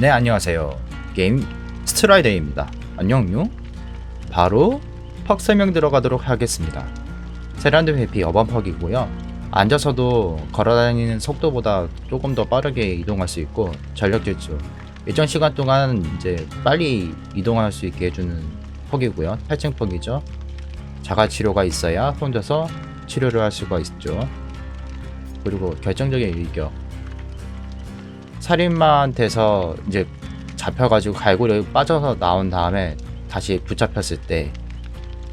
네 안녕하세요. 게임 스트라이데이입니다. 안녕요 바로 퍽 설명 들어가도록 하겠습니다. 세란드 회피 어반퍽이고요. 앉아서도 걸어다니는 속도보다 조금 더 빠르게 이동할 수 있고 전력 질주. 일정 시간 동안 이제 빨리 이동할 수 있게 해주는 퍽이고요. 탈증 퍽이죠. 자가 치료가 있어야 혼자서 치료를 할 수가 있죠. 그리고 결정적인 일격 살인마한테서 이제 잡혀가지고 갈고리 빠져서 나온 다음에 다시 붙잡혔을 때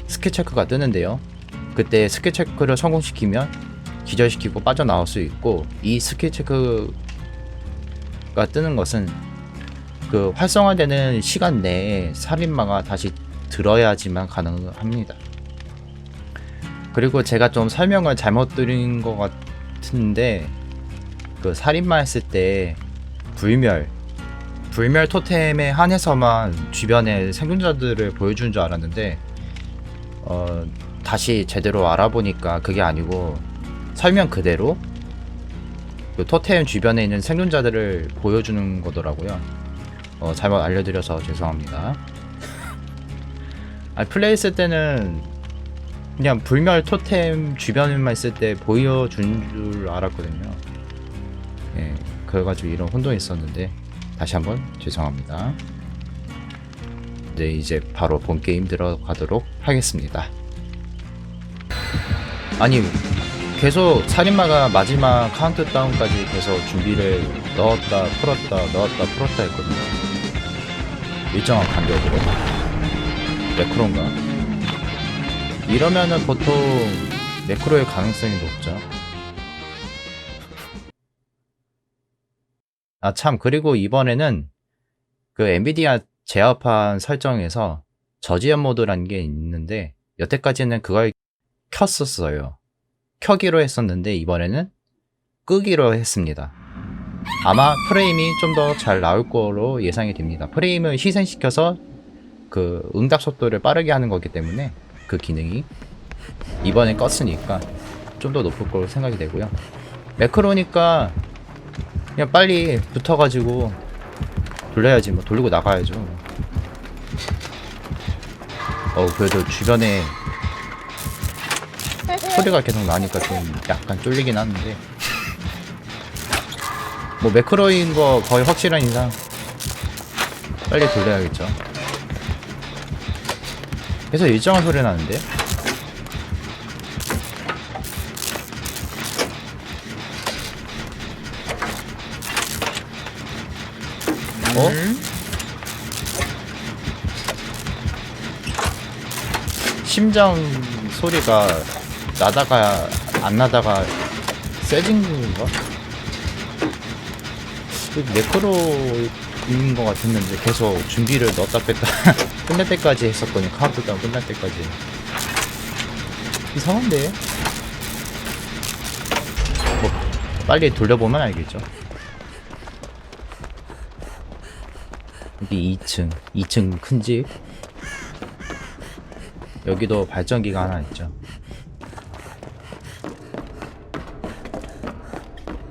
스킬 체크가 뜨는데요. 그때 스킬 체크를 성공시키면 기절시키고 빠져나올 수 있고 이 스킬 체크가 뜨는 것은 그 활성화되는 시간 내에 살인마가 다시 들어야지만 가능합니다. 그리고 제가 좀 설명을 잘못 드린 것 같은데 그 살인마 했을 때 불멸 불멸 토템에 한해서만 주변의 생존자들을 보여준 줄 알았는데 어 다시 제대로 알아보니까 그게 아니고 설명 그대로 그 토템 주변에 있는 생존자들을 보여주는 거더라고요. 어 잘못 알려드려서 죄송합니다. 아 플레이했을 때는 그냥 불멸 토템 주변에만 있을 때 보여준 줄 알았거든요. 예, 그래가지고 이런 혼동이 있었는데 다시 한번 죄송합니다. 네, 이제 바로 본 게임 들어가도록 하겠습니다. 아니, 계속 살인마가 마지막 카운트다운까지 계속 준비를 넣었다 풀었다 넣었다 풀었다 했거든요. 일정한 간격으로. 매크로인가? 이러면은 보통 매크로의 가능성이 높죠. 아, 참, 그리고 이번에는 그 엔비디아 제어판 설정에서 저지연 모드라는 게 있는데, 여태까지는 그걸 켰었어요. 켜기로 했었는데, 이번에는 끄기로 했습니다. 아마 프레임이 좀 더 잘 나올 거로 예상이 됩니다. 프레임을 희생시켜서 그 응답 속도를 빠르게 하는 거기 때문에 그 기능이 이번에 껐으니까 좀 더 높을 거로 생각이 되고요. 매크로니까 그냥 빨리 붙어가지고 돌려야지. 뭐 돌리고 나가야죠. 어 그래도 주변에 소리가 계속 나니까 좀 약간 쫄리긴 하는데. 뭐 매크로인 거 거의 확실한 이상 빨리 돌려야겠죠. 계속 일정한 소리 나는데 어? 심장 소리가 나다가 안 나다가 세진 건가? 그 매크로인 것 같았는데 계속 준비를 넣었다 뺐다 끝날 때까지 했었거든요 카운트다운 끝날 때까지 이상한데? 뭐 빨리 돌려보면 알겠죠 여기 2층 2층 큰 집? 여기도 발전기가 하나 있죠.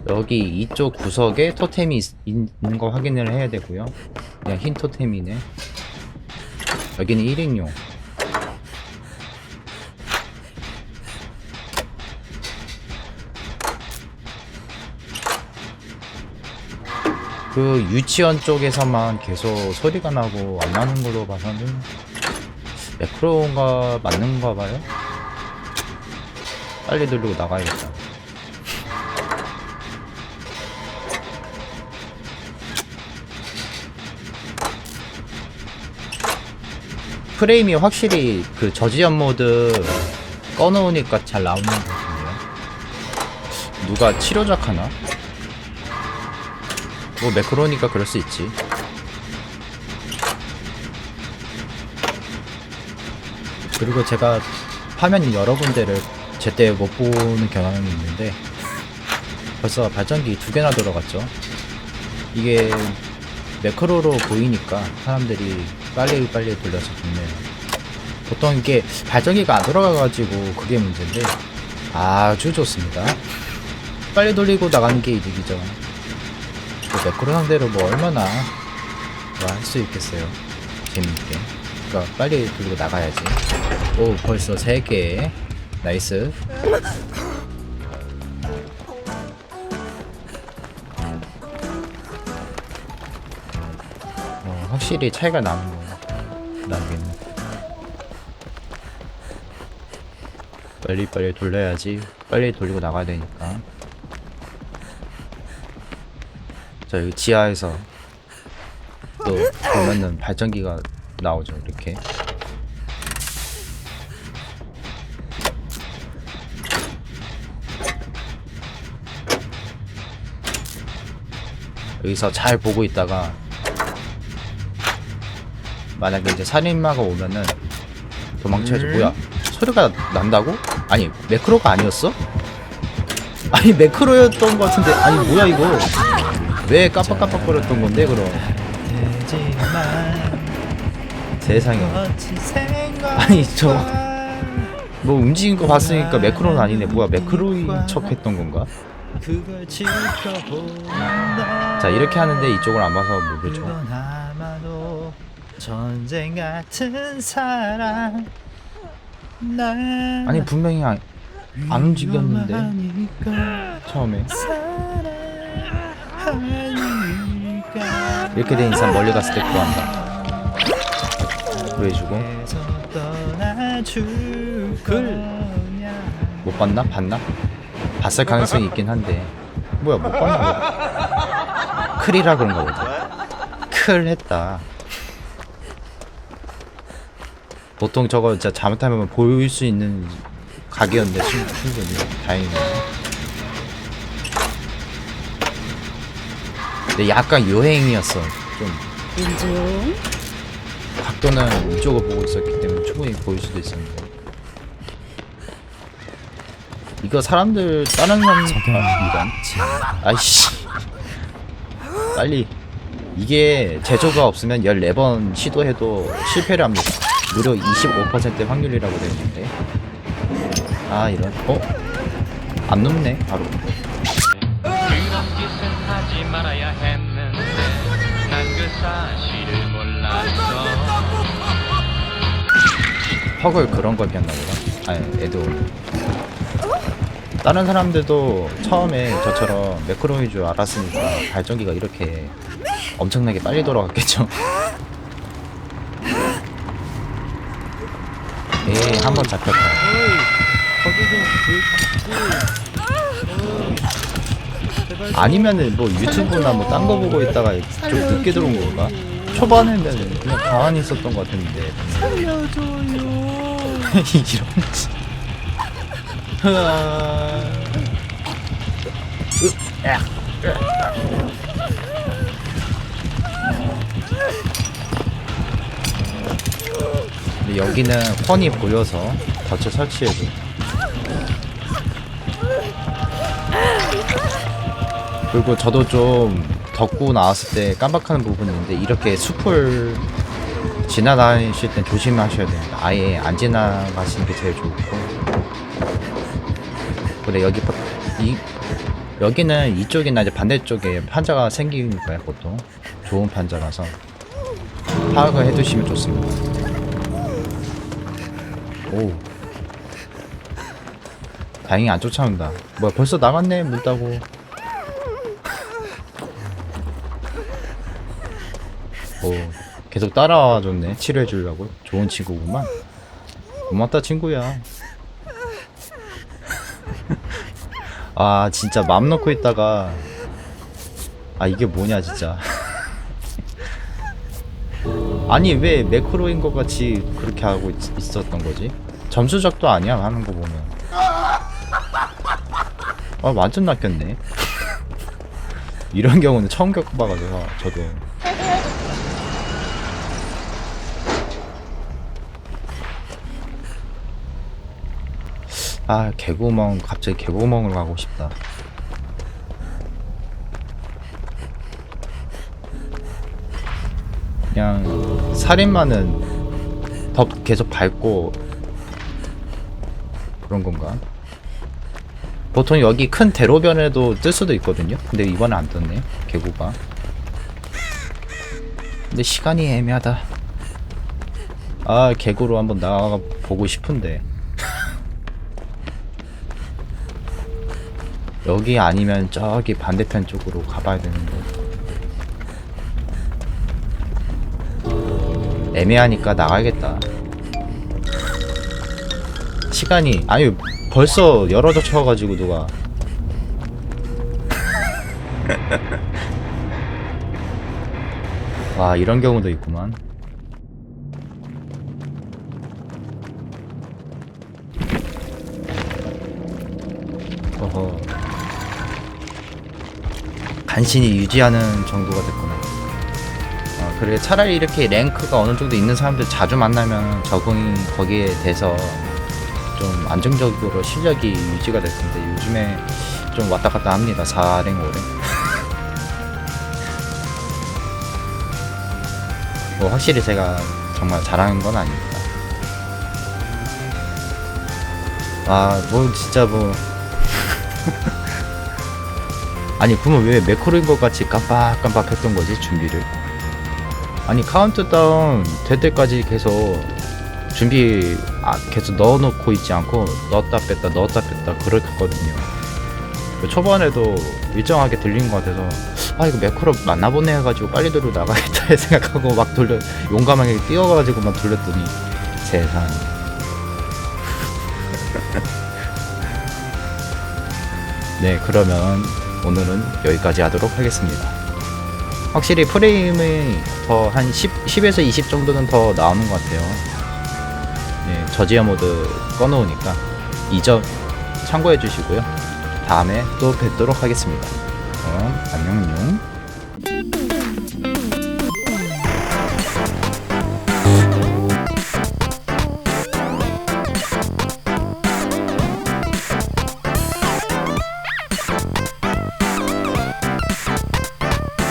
여기 이쪽 구석에 토템이 있, 있는 거 확인을 해야 되고요. 그냥 흰 토템이네. 여기는 1인용 그 유치원 쪽에서만 계속 소리가 나고 안 나는 걸로 봐서는 매크로가 맞는가 봐요. 빨리 돌리고 나가야겠다. 프레임이 확실히 그 저지연 모드 꺼놓으니까 잘 나오는 것 같은데요. 누가 치료작 하나? 뭐 매크로니까 그럴 수 있지. 그리고 제가 화면 여러 군데를 제때 못 보는 경향이 있는데 벌써 발전기 두 개나 들어갔죠. 이게 매크로로 보이니까 사람들이 빨리 빨리 돌려서 좋네요. 보통 이게 발전기가 안 들어가가지고 그게 문제인데 아주 좋습니다. 빨리 돌리고 나가는 게 이득이죠. 그 매크로 상대로 뭐 얼마나 할수 있겠어요. 재밌게. 그러니까 빨리 들고 나가야지. 오 벌써 3개. 나이스. 어, 확실히 차이가 나는 거 나긴. 빨리 빨리 돌려야지. 빨리 돌리고 나가야 되니까. 자 여기 지하에서 또 보면은 발전기가 나오죠 이렇게. 여기서 잘 보고 있다가 만약에 이제 살인마가 오면은 도망쳐야지 뭐야 소리가 난다고? 아니 매크로가 아니었어? 아니 매크로였던 것 같은데 아니 뭐야 이거 왜 깜빡깜빡거렸던 건데 그럼? 세상에. 아니 저 뭐 움직인 거 봤으니까 매크로는 아니네. 뭐야 매크로인 척 했던 건가? 자 이렇게 하는데 이쪽을 안 봐서 모르죠. 그건 아마도 전쟁 같은 사랑 난 아니 분명히 안, 안 움직였는데. 처음에 이렇게 된 이상 멀리 갔을 때 구한다. 구해주고. 계속 떠나줄 거냐. 못 봤나? 봤나? 봤을 가능성이 있긴 한데. 뭐야 못 봤나? 보다 클이라 그런가 보다. 클 했다. 보통 저거 진짜 잘못하면 보일 수 있는 충- 충분히 다행이네 근데 약간 유행이었어. 좀 인중 각도는 이쪽을 보고 있었기 때문에 충분히 보일 수도 있었는데. 이거 사람들 다른 사람 아, 이런 아이씨. 빨리. 이게 제조가 없으면 14번 시도해도 실패를 합니다. 무려 25% 확률이라고 되어 있는데. 아 이런. 어? 안 눕네 바로 퍽을 그런 걸 피한다 보다. 아니 애도. 다른 사람들도 처음에 저처럼 매크로인 줄 알았으니까 발전기가 이렇게 엄청나게 빨리 돌아갔겠죠. 에이 한 번 잡혔다. 아니면은 뭐 유튜브나 뭐 딴 거 보고 있다가 좀 늦게 들어온 건가? 초반에는 그냥 가만히 있었던 것 같았는데 이런 지 으아. 으, 근데 여기는 훤히 보여서 덫을 설치해도 그리고 저도 좀 덥고 나왔을 때 깜빡하는 부분이 있는데 이렇게 숲을 지나다니실 땐 조심하셔야 됩니다. 아예 안 지나가시는 게 제일 좋고. 근데 여기 버- 이 여기는 이쪽이나 이제 반대쪽에 판자가 생기는 거예요 보통 좋은 판자라서 파악을 해두시면 좋습니다. 오. 다행히 안 쫓아온다. 뭐야 벌써 나갔네 문 따고. 오 계속 따라와 줬네 치료해 주려고 좋은 친구구만. 고맙다 친구야. 아 진짜 맘 놓고 있다가 아 이게 뭐냐 진짜. 아니 왜 매크로인 것 같이 그렇게 하고 있, 있었던 거지? 점수작도 아니야 하는 거 보면. 아 완전 낚였네. 이런 경우는 처음 겪어봐가지고 저도. 아 개구멍 갑자기 개구멍을 가고 싶다. 그냥 살인마는 더 계속 밟고 그런 건가? 보통 여기 큰 대로변에도 뜰 수도 있거든요. 근데 이번에 안 떴네. 개구가. 근데 시간이 애매하다. 아, 개구로 한번 나가 보고 싶은데. 여기 아니면 저기 반대편 쪽으로 가봐야 되는데. 애매하니까 나가야겠다. 시간이 아니 벌써 열어져 쳐가지고 누가 와 이런 경우도 있구만 어허 간신히 유지하는 정도가 됐구나. 어, 그래 차라리 이렇게 랭크가 어느 정도 있는 사람들 자주 만나면 적응이 거기에 돼서 좀 안정적으로 실력이 유지가 될 텐데 요즘에 좀 왔다 갔다 합니다. 4랭 5랭. 뭐 확실히 제가 정말 잘하는 건 아닙니다. 아 뭐 진짜 뭐 아니 그러면 왜 매크로인 것 같이 깜빡깜빡 했던 거지 준비를? 아니 카운트다운 될 때까지 계속 준비 아, 계속 넣어놓고 있지 않고 넣었다 뺐다 넣었다 뺐다 그랬거든요. 초반에도 일정하게 들린 것 같아서 아 이거 매크로 만나보네 해가지고 빨리 들고 나가겠다 생각하고 막 돌려 용감하게 뛰어가지고 막 돌렸더니 세상 네 그러면 오늘은 여기까지 하도록 하겠습니다. 확실히 프레임이 더 한 10, 10에서 20 정도는 더 나오는 것 같아요. 네, 저지어 모드 꺼놓으니까 이 점 참고해 주시고요. 다음에 또 뵙도록 하겠습니다. 그럼 안녕 안녕